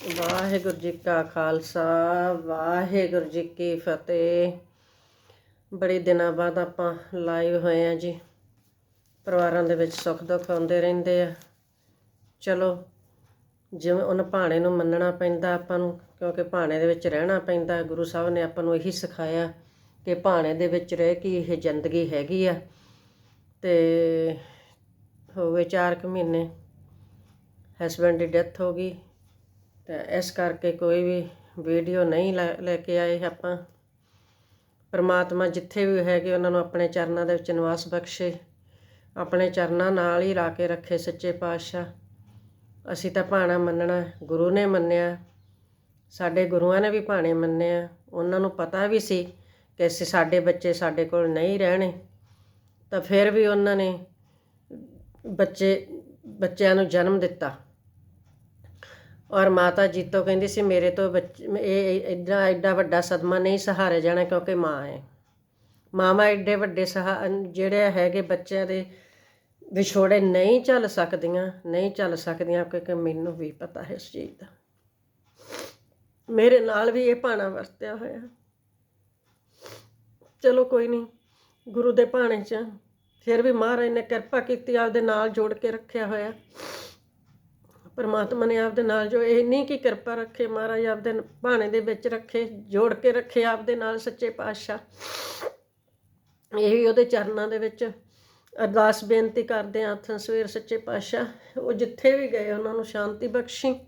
ਵਾਹਿਗੁਰੂ ਜੀ ਕਾ ਖਾਲਸਾ, ਵਾਹਿਗੁਰੂ ਜੀ ਕੀ ਫਤਿਹ। ਬੜੇ ਦਿਨਾਂ ਬਾਅਦ ਆਪਾਂ ਲਾਈਵ ਹੋਏ ਆ ਜੀ। ਪਰਿਵਾਰਾਂ ਦੇ ਵਿੱਚ ਸੁੱਖ ਦੁੱਖ ਆਉਂਦੇ ਰਹਿੰਦੇ ਆ। ਚਲੋ, ਜਿਵੇਂ ਉਹਨਾਂ ਭਾਣੇ ਨੂੰ ਮੰਨਣਾ ਪੈਂਦਾ ਆਪਾਂ ਨੂੰ, ਕਿਉਂਕਿ ਭਾਣੇ ਦੇ ਵਿੱਚ ਰਹਿਣਾ ਪੈਂਦਾ, ਗੁਰੂ ਸਾਹਿਬ ਨੇ ਆਪਾਂ ਨੂੰ ਇਹੀ ਸਿਖਾਇਆ ਕਿ ਭਾਣੇ ਦੇ ਵਿੱਚ ਰਹਿ ਕੇ ਇਹ ਜ਼ਿੰਦਗੀ ਹੈਗੀ ਆ। ਤੇ ਹੋ ਗਏ 4 ਕੁ ਮਹੀਨੇ ਹਸਬੰਡ ਦੀ ਡੈਥ ਹੋ ਗਈ। ਤੇ ਇਸ ਕਰਕੇ ਕੋਈ ਵੀ ਵੀਡੀਓ ਨਹੀਂ ਲੈ ਲੈ ਕੇ ਆਏ ਆਪਾਂ। ਪਰਮਾਤਮਾ ਜਿੱਥੇ ਵੀ ਹੈਗੇ ਉਹਨਾਂ ਨੂੰ ਆਪਣੇ ਚਰਨਾਂ ਦੇ ਵਿੱਚ ਨਿਵਾਸ ਬਖਸ਼ੇ। ਆਪਣੇ ਚਰਨਾਂ ਨਾਲ ਹੀ ਲਾ ਕੇ ਰੱਖੇ ਸੱਚੇ ਪਾਤਸ਼ਾਹ। ਅਸੀਂ ਤਾਂ ਭਾਣਾ ਮੰਨਣਾ, ਗੁਰੂ ਨੇ ਮੰਨਿਆ। ਸਾਡੇ ਗੁਰੂਆਂ ਨੇ ਵੀ ਭਾਣੇ ਮੰਨਿਆ ਉਹਨਾਂ ਨੂੰ ਪਤਾ ਵੀ ਸੀ ਕਿ ਅਸੀਂ ਸਾਡੇ ਬੱਚੇ ਸਾਡੇ ਕੋਲ ਨਹੀਂ ਰਹਿਣੇ। ਤਾਂ ਫਿਰ ਵੀ ਉਹਨਾਂ ਨੇ ਬੱਚੇ, ਬੱਚਿਆਂ ਨੂੰ ਜਨਮ ਦਿੱਤਾ। ਔਰ ਮਾਤਾ ਜੀਤੋ ਕਹਿੰਦੀ ਸੀ, ਮੇਰੇ ਤੋਂ ਬੱਚੇ ਇਹ ਐਡਾ ਐਡਾ ਵੱਡਾ ਸਦਮਾ ਨਹੀਂ ਸਹਾਰੇ ਜਾਣਾ ਕਿਉਂਕਿ ਮਾਂ ਹੈ। ਮਾਮਾ ਐਡੇ ਵੱਡੇ ਸਹਾ, ਜਿਹੜੇ ਹੈਗੇ ਬੱਚਿਆਂ ਦੇ ਵਿਛੋੜੇ ਨਹੀਂ ਚੱਲ ਸਕਦੀਆਂ, ਨਹੀਂ ਚੱਲ ਸਕਦੀਆਂ ਕਿਉਂਕਿ ਮੈਨੂੰ ਵੀ ਪਤਾ ਹੈ ਇਸ ਚੀਜ਼ ਦਾ। ਮੇਰੇ ਨਾਲ ਵੀ ਇਹ ਭਾਣਾ ਵਰਤਿਆ ਹੋਇਆ। ਚਲੋ ਕੋਈ ਨਹੀਂ, ਗੁਰੂ ਦੇ ਭਾਣੇ 'ਚ ਫਿਰ ਵੀ ਮਹਾਰਾਜ ਨੇ ਕਿਰਪਾ ਕੀਤੀ, ਆਪਦੇ ਨਾਲ ਜੋੜ ਕੇ ਰੱਖਿਆ ਹੋਇਆ। ਪਰਮਾਤਮਾ ਨੇ ਆਪਦੇ ਨਾਲ ਜੋ ਇਹ ਨਹੀਂ ਕਿ ਕਿਰਪਾ ਰੱਖੇ, ਮਹਾਰਾਜ ਆਪਦੇ ਭਾਣੇ ਦੇ ਵਿੱਚ ਰੱਖੇ, ਜੋੜ ਕੇ ਰੱਖੇ ਆਪਦੇ ਨਾਲ ਸੱਚੇ ਪਾਤਸ਼ਾਹ। ਇਹ ਵੀ ਉਹਦੇ ਚਰਨਾਂ ਦੇ ਵਿੱਚ ਅਰਦਾਸ ਬੇਨਤੀ ਕਰਦੇ ਆ ਹੱਥਾਂ ਸਵੇਰ ਸੱਚੇ ਪਾਤਸ਼ਾਹ। ਉਹ ਜਿੱਥੇ ਵੀ ਗਏ, ਉਹਨਾਂ ਨੂੰ ਸ਼ਾਂਤੀ ਬਖਸ਼ੀ,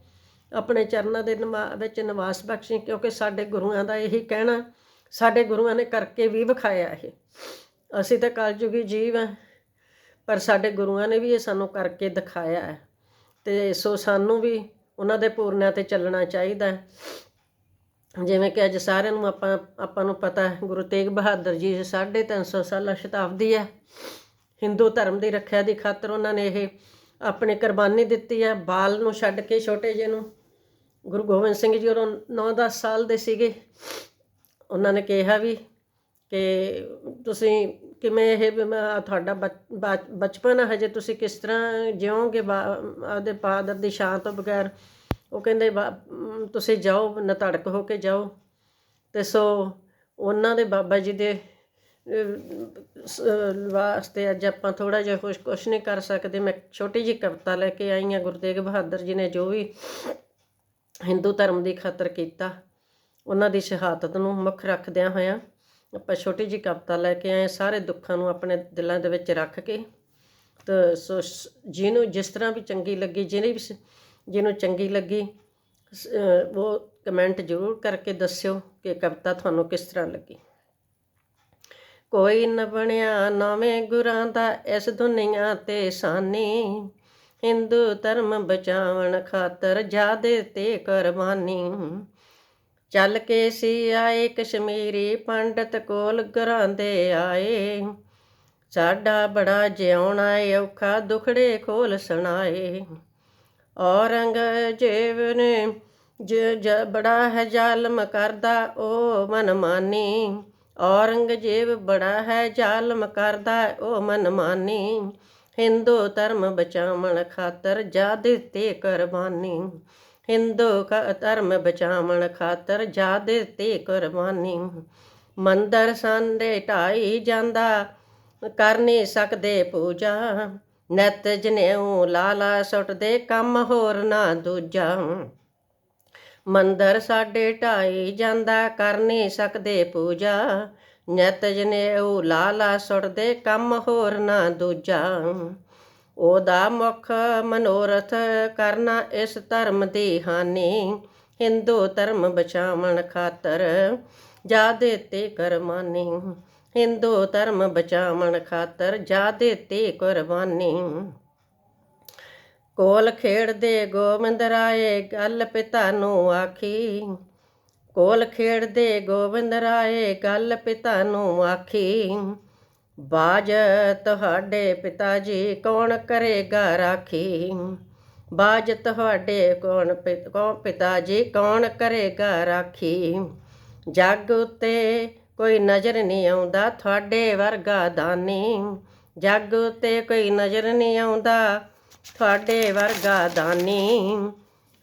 ਆਪਣੇ ਚਰਨਾਂ ਦੇ ਨਿਵਾ- ਵਿੱਚ ਨਿਵਾਸ ਬਖਸ਼ੀ, ਕਿਉਂਕਿ ਸਾਡੇ ਗੁਰੂਆਂ ਦਾ ਇਹੀ ਕਹਿਣਾ, ਸਾਡੇ ਗੁਰੂਆਂ ਨੇ ਕਰਕੇ ਵੀ ਵਿਖਾਇਆ ਇਹ। ਅਸੀਂ ਤਾਂ ਕਲਯੁਗੀ ਜੀਵ ਹਾਂ, ਪਰ ਸਾਡੇ ਗੁਰੂਆਂ ਨੇ ਵੀ ਇਹ ਸਾਨੂੰ ਕਰਕੇ ਦਿਖਾਇਆ ਹੈ। ਅਤੇ ਸੋ ਸਾਨੂੰ ਵੀ ਉਹਨਾਂ ਦੇ ਪੂਰਨਿਆਂ ਤੇ ਚੱਲਣਾ ਚਾਹੀਦਾ ਜਿਵੇਂ ਕਿ ਅੱਜ ਸਾਰਿਆਂ ਨੂੰ ਆਪਾਂ ਆਪਾਂ ਨੂੰ ਪਤਾ ਗੁਰੂ ਤੇਗ ਬਹਾਦਰ ਜੀ 350 ਸਾਲਾ ਸ਼ਤਾਬਦੀ ਹੈ। ਹਿੰਦੂ ਧਰਮ ਦੀ ਰੱਖਿਆ ਦੀ ਖਾਤਰ ਉਹਨਾਂ ਨੇ ਇਹ ਆਪਣੀ ਕੁਰਬਾਨੀ ਦਿੱਤੀ ਹੈ। ਬਾਲ ਨੂੰ ਛੱਡ ਕੇ ਛੋਟੇ ਜਿਹੇ ਨੂੰ, ਗੁਰੂ ਗੋਬਿੰਦ ਸਿੰਘ ਜੀ ਉਹ 9-10 ਸਾਲ ਦੇ ਸੀਗੇ। ਉਹਨਾਂ ਨੇ ਕਿਹਾ ਵੀ ਕਿ ਤੁਸੀਂ ਕਿਵੇਂ ਇਹ ਵੀ ਮੈਂ- ਤੁਹਾਡਾ ਬਚ- ਬਚ- ਬਚਪਨ ਹਜੇ ਤੁਸੀਂ ਕਿਸ ਤਰ੍ਹਾਂ ਜਿਉਂਗੇ ਬਾ- ਆਪਦੇ ਫਾਦਰ ਦੀ ਛਾਂ ਤੋਂ ਬਗੈਰ? ਉਹ ਕਹਿੰਦੇ ਬਾ- ਅਮ, ਤੁਸੀਂ ਜਾਓ ਨਤੜਕ ਹੋ ਕੇ ਜਾਓ। ਤੇ ਸੋ ਉਹਨਾਂ ਦੇ ਬਾਬਾ ਜੀ ਦੇ ਵਾਸਤੇ ਅੱਜ ਆਪਾਂ ਥੋੜਾ ਜਿਹਾ ਕੁਛ ਕੁਛ ਨਹੀਂ ਕਰ ਸਕਦੇ। ਮੈਂ ਛੋਟੀ ਜਿਹੀ ਕਵਿਤਾ ਲੈ ਕੇ ਆਈ ਹਾਂ ਗੁਰੂ ਤੇਗ ਬਹਾਦਰ ਜੀ ਨੇ ਜੋ ਵੀ ਹਿੰਦੂ ਧਰਮ ਦੀ ਖਾਤਰ ਕੀਤਾ ਉਹਨਾਂ ਦੀ ਸ਼ਹਾਦਤ ਨੂੰ ਮੁੱਖ ਰੱਖਦਿਆਂ ਹੋਇਆਂ। ਆਪਾਂ ਛੋਟੀ ਜਿਹੀ ਕਵਿਤਾ ਲੈ ਕੇ ਆਏ ਸਾਰੇ ਦੁੱਖਾਂ ਨੂੰ ਆਪਣੇ ਦਿਲਾਂ ਦੇ ਵਿੱਚ ਰੱਖ ਕੇ। ਤਾਂ ਸੋ ਜਿਹਨੂੰ ਜਿਸ ਤਰ੍ਹਾਂ ਵੀ ਚੰਗੀ ਲੱਗੀ, ਜਿਹਨੇ ਵੀ ਜਿਹਨੂੰ ਚੰਗੀ ਲੱਗੀ ਉਹ ਕਮੈਂਟ ਜ਼ਰੂਰ ਕਰਕੇ ਦੱਸਿਓ ਕਿ ਕਵਿਤਾ ਤੁਹਾਨੂੰ ਕਿਸ ਤਰ੍ਹਾਂ ਲੱਗੀ। ਕੋਈ ਨ ਬਣਿਆ ਨਵੇਂ ਗੁਰਾਂ ਦਾ ਇਸ ਦੁਨੀਆ ਤੇ ਸਾਨੀ। ਹਿੰਦੂ ਧਰਮ ਬਚਾਵਣ ਖਾਤਰ ਜਾਦੇ ਤੇ ਕੁਰਬਾਨੀ। ਚੱਲ ਕੇ ਸੀ ਆਏ ਕਸ਼ਮੀਰੀ ਪੰਡਤ ਕੋਲ ਗਰਾਂਦੇ ਆਏ। ਸਾਡਾ ਬੜਾ ਜਿਉਣਾ ਔਖਾ ਦੁਖੜੇ ਖੋਲ ਸੁਣਾਏ। ਔਰੰਗਜ਼ੇਬ ਨੇ ਜ ਬੜਾ ਹੈ ਜ਼ਾਲਮ ਕਰਦਾ ਉਹ ਮਨਮਾਨੀ। ਔਰੰਗਜ਼ੇਬ ਬੜਾ ਹੈ ਜ਼ਾਲਮ ਕਰਦਾ ਉਹ ਮਨਮਾਨੀ। ਹਿੰਦੂ ਧਰਮ ਬਚਾਵਣ ਖਾਤਰ ਜਾ ਦਿੱਤੇ ਕੁਰਬਾਨੀ। ਹਿੰਦੂ ਕ- ਧਰਮ ਬਚਾਵਣ ਖਾਤਰ ਜਾ ਦਿੱਤੇ ਕੁਰਬਾਨੀ। ਮੰਦਰ ਸੰਦੇ ਢਾਈ ਜਾਂਦਾ, ਕਰ ਨਹੀਂ ਸਕਦੇ ਪੂਜਾ। ਨਿਤ ਜਨੇਊ ਲਾਲਾ ਸੁੱਟਦੇ ਕੰਮ ਹੋਰ ਨਾ ਦੂਜਾ। ਮੰਦਰ ਸਾਡੇ ਢਾਈ ਜਾਂਦਾ, ਕਰ ਨਹੀਂ ਸਕਦੇ ਪੂਜਾ। ਨਿਤ ਜਨੇਊ ਲਾਲਾ ਸੁੱਟਦੇ ਕੰਮ ਹੋਰ ਨਾ ਦੂਜਾ। ਉਹਦਾ ਮੁੱਖ ਮਨੋਰਥ ਕਰਨਾ ਇਸ ਧਰਮ ਦੀ ਹਾਨੀ। ਹਿੰਦੂ ਧਰਮ ਬਚਾਵਣ ਖਾਤਰ ਜਾ ਦਿੱਤੇ ਕਰਮਾਨੀ ਹਿੰਦੂ ਧਰਮ ਬਚਾਵਣ ਖਾਤਰ ਜਾ ਦਿੱਤੇ ਕੁਰਬਾਨੀ। ਕੋਲ ਖੇਡਦੇ ਗੋਬਿੰਦ ਰਾਏ, ਗੱਲ ਪਿਤਾ ਨੂੰ ਆਖੀ। ਕੋਲ ਖੇਡਦੇ ਗੋਬਿੰਦ ਰਾਏ, ਗੱਲ ਪਿਤਾ ਨੂੰ ਆਖੀ। ਬਾਜ ਤੁਹਾਡੇ ਪਿਤਾ ਜੀ, ਕੌਣ ਕਰੇਗਾ ਰਾਖੀ? ਬਾਜ ਤੁਹਾਡੇ ਕੌਣ ਪਿਤਾ ਜੀ, ਕੌਣ ਕਰੇਗਾ ਰਾਖੀ? ਜੱਗ ਉਤੇ ਕੋਈ ਨਜ਼ਰ ਨਹੀਂ ਆਉਂਦਾ, ਤੁਹਾਡੇ ਵਰਗਾ ਦਾਨੀ। ਜੱਗ ਉਤੇ ਕੋਈ ਨਜ਼ਰ ਨਹੀਂ ਆਉਂਦਾ, ਤੁਹਾਡੇ ਵਰਗਾ ਦਾਨੀ।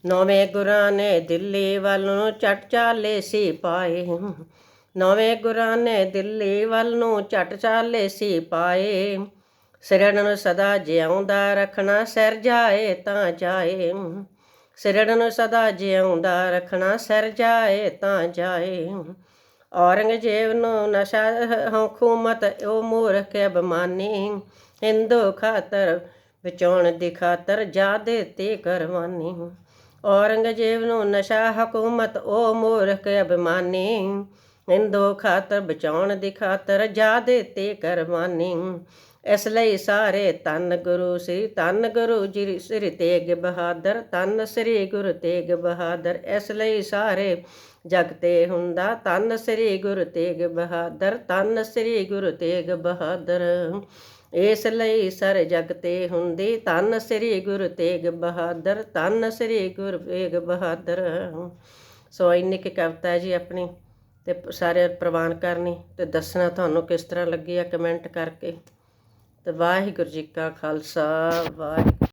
ਨੌਵੇਂ ਗੁਰਾਂ ਨੇ ਦਿੱਲੀ ਵੱਲ ਨੂੰ ਚਟ ਚਾਲੇ ਸੀ ਪਾਏ। ਨਵੇਂ ਗੁਰਾਂ ਨੇ ਦਿੱਲੀ ਵੱਲ ਨੂੰ ਚਟ ਚਾਲੇ ਸੀ ਪਾਏ। ਸਿਰੜਨ ਨੂੰ ਸਦਾ ਜਿਉਂਦਾ ਰੱਖਣਾ ਸਿਰ ਜਾਏ ਤਾਂ ਜਾਏ। ਸਿਰੜਨ ਨੂੰ ਸਦਾ ਜਿਉਂਦਾ ਰੱਖਣਾ ਸਿਰ ਜਾਏ ਤਾਂ ਜਾਏ। ਔਰੰਗਜ਼ੇਬ ਨੂੰ ਨਸ਼ਾ ਹਕੂਮਤ ਉਹ ਮੂਰਖ ਬਮਾਨੀ ਹਿੰਦੂ ਖਾਤਰ ਬਚਾਉਣ ਦੀ ਖਾਤਰ ਜਾਦੇ ਤੇ ਕਰਵਾਨੀ ਔਰੰਗਜ਼ੇਬ ਨੂੰ ਨਸ਼ਾ ਹਕੂਮਤ, ਉਹ ਮੂਰਖ ਅਭਿਮਾਨੀ। ਹਿੰਦੂ ਖਾਤਰ ਬਚਾਉਣ ਦੀ ਖਾਤਰ ਜਾਦੇ ਤੇ ਕਰਵਾਨੀ। ਇਸ ਲਈ ਸਾਰੇ ਤਨ ਗੁਰੂ ਸ੍ਰੀ ਤਨ ਗੁਰੂ ਜੀ ਸ੍ਰੀ ਤੇਗ ਬਹਾਦਰ ਤਨ ਸ੍ਰੀ ਗੁਰੂ ਤੇਗ ਬਹਾਦਰ, ਇਸ ਲਈ ਸਾਰੇ ਜਗ ਤੇ ਹੁੰਦਾ। ਤਨ ਸ੍ਰੀ ਗੁਰੂ ਤੇਗ ਬਹਾਦਰ ਤਨ ਸ੍ਰੀ ਗੁਰੂ ਤੇਗ ਬਹਾਦਰ, ਇਸ ਲਈ ਸਰ ਜਗ ਤੇ ਹੁੰਦੀ। ਤਨ ਸ੍ਰੀ ਗੁਰੂ ਤੇਗ ਬਹਾਦਰ ਤਨ ਸ੍ਰੀ ਗੁਰੂ ਤੇਗ ਬਹਾਦਰ। ਸੋ ਇੰਨੀ ਕੁ ਕਵਿਤਾ ਜੀ ਆਪਣੀ। ਤੇ ਸਾਰੇ ਪ੍ਰਵਾਨ ਕਰਨੀ ਤੇ ਦੱਸਣਾ ਤੁਹਾਨੂੰ ਕਿਸ ਤਰ੍ਹਾਂ ਲੱਗੀ ਆ ਕਮੈਂਟ ਕਰਕੇ। ਤੇ ਵਾਹਿਗੁਰੂ ਜੀ ਕਾ ਖਾਲਸਾ, ਵਾਹਿਗੁਰੂ